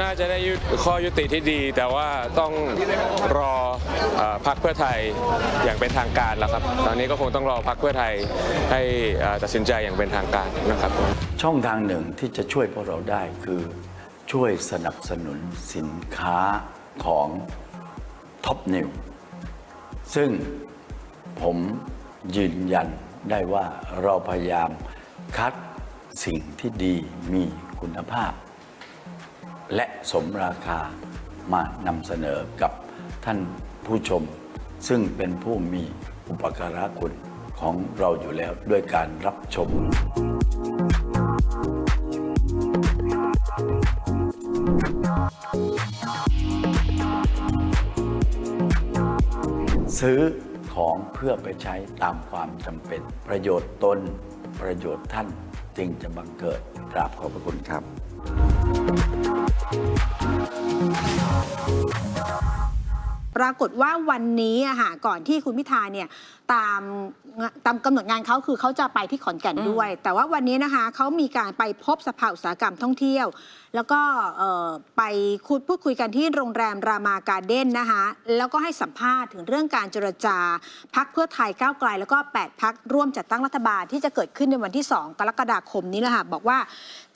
น่าจะได้ข้อยุติที่ดี แต่ว่าต้องรอพรรคเพื่อไทยอย่างเป็นทางการแล้วครับ ตอนนี้ก็คงต้องรอพรรคเพื่อไทยให้ตัดสินใจอย่างเป็นทางการนะครับ ช่องทางหนึ่งที่จะช่วยพวกเราได้คือช่วยสนับสนุนสินค้าของท็อปนิวซึ่งผมยืนยันได้ว่าเราพยายามคัดสิ่งที่ดีมีคุณภาพ และสมราคามานำเสนอกับท่านผู้ชม ซึ่งเป็นผู้มีอุปการะคุณของเราอยู่แล้วด้วยการรับชม ซื้อของเพื่อไปใช้ตามความจำเป็น ประโยชน์ตนประโยชน์ท่านจึงจะบังเกิดกราบขอบพระคุณครับ Thank you. ปรากฏว่าวันนี้อะค่ะก่อนที่คุณพิธาเนี่ยตามตามกำหนดงานเขาคือเขาจะไปที่ขอนแก่นด้วย แต่ว่าวันนี้นะคะเขามีการไปพบสภาอุตสาหกรรมท่องเที่ยว แล้วก็เอ่อไปคุยพูดคุยกันที่โรงแรมรามาการ์เด้นนะคะแล้วก็ให้สัมภาษณ์ถึงเรื่องการเจรจาพักเพื่อไทยก้าวไกล แล้วก็ 8 พักร่วมจัดตั้งรัฐบาลที่จะเกิดขึ้นในวันที่ 2 กรกฎาคมนี้แหละค่ะบอกว่า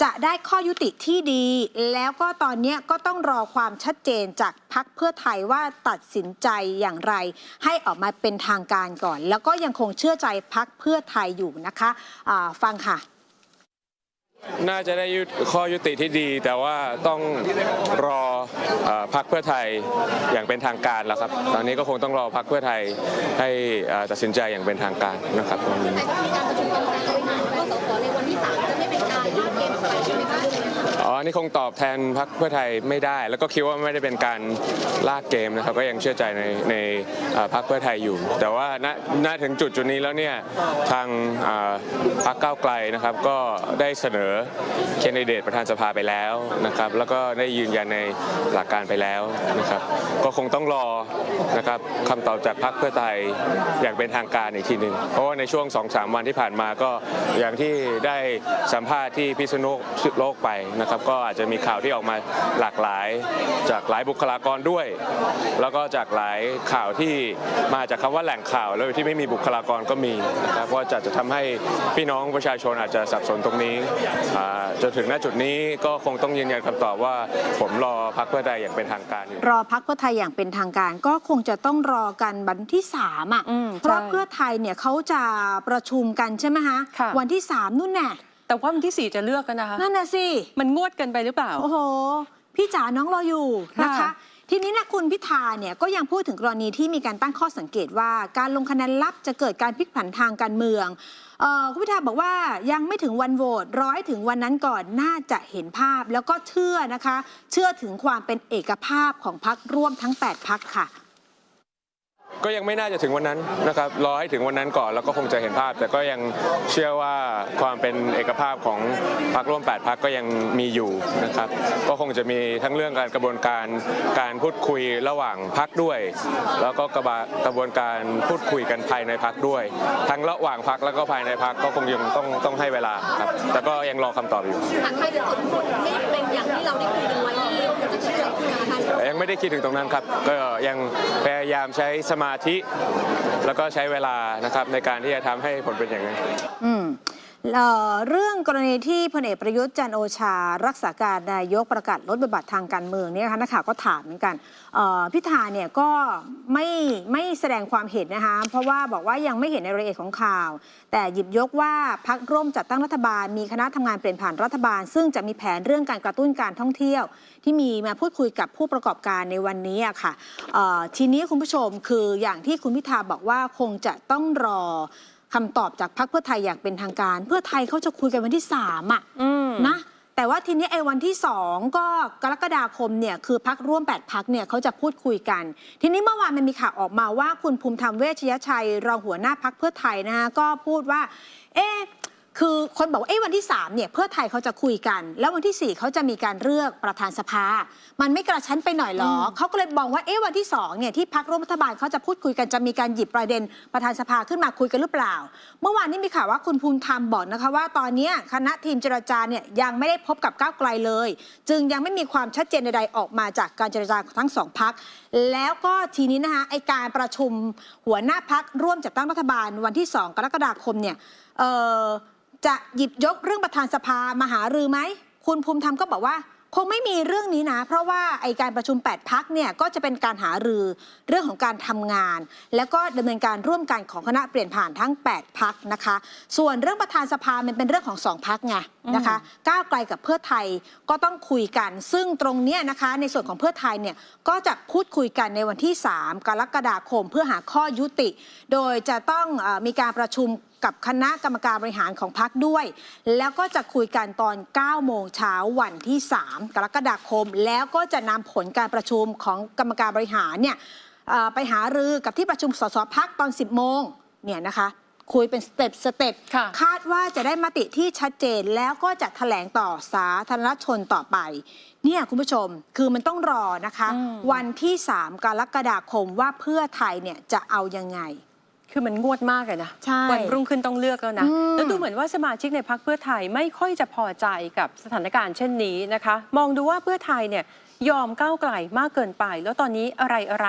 จะได้ข้อยุติที่ดี แล้วก็ตอนเนี้ยก็ต้องรอความชัดเจนจาก พักเพื่อไทยว่าตัดสินใจอย่างไร ให้ออกมาเป็นทางการก่อน แล้วก็ยังคงเชื่อใจพักเพื่อไทยอยู่นะคะฟังค่ะน่าจะได้ยุติข้อยุติที่ดี แต่ว่าต้องรออพรรคเพื่อไทยอย่างเป็นทางการแล้วครับ ตอนนี้ก็คงต้องรอพรรคเพื่อไทยให้ตัดสินใจอย่างเป็นทางการนะครับตรงนี้ อันนี่คงตอบแทนพรรคเพื่อไทยไม่ได้ แล้วก็คิดว่าไม่ได้เป็นการลากเกมนะครับก็ยังเชื่อใจในในพรรคเพื่อไทยอยู่ แต่ว่าณถึงจุดจุดนี้แล้วเนี่ยทางพรรคก้าวไกลนะครับก็ได้เสนอแคนดิเดตประธานสภาไปแล้วนะครับแล้วก็ได้ยืนยันในหลักการไปแล้วนะครับก็คงต้องรอนะครับคำตอบจากพรรคเพื่อไทยอย่างเป็นทางการอีกทีหนึ่งเพราะว่าในช่วง 2-3 วันที่ผ่านมาก็อย่างที่ได้สัมภาษณ์ที่พิษณุโลกไปนะครับก็อาจจะมีข่าวที่ออกมาหลากหลาย จากหลายบุคลากรด้วย แล้วก็จากหลายข่าวที่มาจากคำว่าแหล่งข่าวแล้วที่ไม่มีบุคลากรก็มีนะครับว่าจะจะทำให้พี่น้องประชาชนอาจจะสับสนตรงนี้อ่าจนถึงณจุดนี้ก็คงต้องยืนยันคำตอบว่า ผมรอพรรคเพื่อไทยอย่างเป็นทางการอยู่รอพักเพื่อไทยอย่างเป็นทางการ ก็คงจะต้องรอกันวันที่3อะอืมเพราะใช่เพื่อไทยเนี่ยเขาจะประชุมกันใช่ไหมคะค่ะวันที่3นู่นแน่ แต่ว่าวันที่สี่จะเลือกกันนะคะ นั่นน่ะสิ มันงวดเกันไปหรือเปล่า โอ้โห พี่จ๋าน้องรออยู่นะคะ ค่ะ ทีนี้นะคุณพิธาเนี่ยก็ยังพูดถึงกรณีที่มีการตั้งข้อสังเกตว่า การลงคะแนนลับจะเกิดการพลิกผันทางการเมืองเอ่อคุณพิธาบอกว่ายังไม่ถึงวันโหวตร้อยถึงวันนั้นก่อนน่าจะเห็นภาพ แล้วก็เชื่อนะคะ เชื่อถึงความเป็นเอกภาพของพักร่วมทั้ง 8 พักค่ะ ก็ยังไม่น่าจะถึงวันนั้นนะครับรอให้ถึงวันนั้นก่อนแล้วก็คงจะเห็นภาพ แต่ก็ยังเชื่อว่าความเป็นเอกภาพของพรรคร่วม 8พรรคก็ยังมีอยู่นะครับก็คงจะมีทั้งเรื่องการกระบวนการการพูดคุยระหว่างพรรคด้วย แล้วก็กระบะกระบวนการพูดคุยกันภายในพรรคด้วย ทั้งระหว่างพรรคแล้วก็ภายในพรรคก็คงยังต้องต้องให้เวลาครับแต่ก็ยังรอคำตอบอยู่หากใครจะจุดพูดไม่เป็นอย่างที่เราได้คุยกันไว้ที่จะเชื่อ ยังไม่ได้คิดถึงตรงนั้นครับ ก็ยังพยายามใช้สมาธิ แล้วก็ใช้เวลานะครับในการที่จะทำให้ผลเป็นอย่างนั้นอืม เรื่องกรณีที่พลเอกประยุทธ์จันโอชา รักษาการนายกประกาศลดบทบาททางการเมืองเนี่ยนะคะนักข่าวก็ถามเหมือนกันพิธาเนี่ยก็ไม่ไม่แสดงความเห็นนะคะเพราะว่าบอกว่ายังไม่เห็นในรายละเอียดของข่าว แต่หยิบยกว่าพักร่วมจัดตั้งรัฐบาล มีคณะทำงานเปลี่ยนผ่านรัฐบาล ซึ่งจะมีแผนเรื่องการกระตุ้นการท่องเที่ยว ที่มีมาพูดคุยกับผู้ประกอบการในวันนี้ค่ะทีนี้คุณผู้ชมคืออย่างที่คุณพิธาบอกว่าคงจะต้องรอ คำตอบจากพรรคเพื่อไทยอย่างเป็นทางการ เพื่อไทยเขาจะคุยกันวันที่สามอะอืมนะแต่ว่าทีนี้ไอ้วันที่สองก็กรกฎาคมเนี่ยคือพักร่วม 8 พักเนี่ยเขาจะพูดคุยกัน ทีนี้เมื่อวานมันมีข่าวออกมาว่าคุณภูมิธรรมเวชยชัยรองหัวหน้าพักเพื่อไทยนะคะก็พูดว่า เอ๊ะ คือคนบอกว่าเอ้วันที่3เนี่ยเพื่อไทยเขาจะคุยกัน แล้ววันที่ 4เขาจะมีการเลือกประธานสภา มันไม่กระชั้นไปหน่อยหรอเขาก็เลยมองว่าเอ้วันที่2เนี่ยที่พักร่วมรัฐบาลเขาจะพูดคุยกันจะมีการหยิบประเด็นประธานสภาขึ้นมาคุยกันหรือเปล่า เมื่อวานนี้มีข่าวว่าคุณภูมิธรรมบอกนะคะว่าตอนเนี้ยคณะทีมเจรจาเนี่ยยังไม่ได้พบกับก้าวไกลเลย จึงยังไม่มีความชัดเจนใดๆออกมาจากการเจรจาของทั้งสองพักแล้วก็ทีนี้นะคะไอการประชุมหัวหน้าพักร่วมจัดตั้งรัฐบาลวันที่ 2 กรกฎาคมเนี่ยเอ่อจะหยิบยกเรื่องประธานสภามาหารือไหม คุณภูมิธรรมก็บอกว่า คงไม่มีเรื่องนี้นะ เพราะว่าไอการประชุม 8 พักเนี่ยก็จะเป็นการหารือเรื่องของการทำงาน แล้วก็ดำเนินการร่วมกันของคณะเปลี่ยนผ่านทั้ง 8 พักนะคะ ส่วนเรื่องประธานสภามันเป็นเรื่องของ 2 พักไงนะคะก้าวไกลกับเพื่อไทยก็ต้องคุยกัน ซึ่งตรงเนี้ยนะคะ ในส่วนของเพื่อไทยเนี่ยก็จะพูดคุยกันในวันที่ 3 กรกฎาคม เพื่อหาข้อยุติ โดยจะต้องเออมีการประชุม กับคณะกรรมการบริหารของพักด้วย แล้วก็จะคุยกันตอน 9 โมงเช้าวันที่ 3 กรกฎาคม แล้วก็จะนำผลการประชุมของกรรมการบริหารเนี่ยเอ่อไปหารือกับที่ประชุมสสพักตอน 10 โมงเนี่ยนะคะคุยเป็นสเต็ปสเต็ปค่ะคาดว่าจะได้มติที่ชัดเจนแล้วก็จะแถลงต่อสาธารณชนต่อไป เนี่ยคุณผู้ชมคือมันต้องรอนะคะอืมวันที่ 3 กรกฎาคมว่าเพื่อไทยเนี่ยจะเอายังไง คือมันงวดมากเลยนะใช่วันรุ่งขึ้นต้องเลือกแล้วนะ อืม แล้วดูเหมือนว่าสมาชิกในพักเพื่อไทยไม่ค่อยจะพอใจกับสถานการณ์เช่นนี้นะคะ มองดูว่าเพื่อไทยเนี่ยยอมก้าวไกลมากเกินไป แล้วตอนนี้อะไรอะไร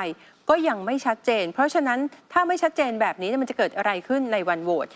ก็ยังไม่ชัดเจน เพราะฉะนั้นถ้าไม่ชัดเจนแบบนี้เนี่ยมันจะเกิดอะไรขึ้นในวันโหวต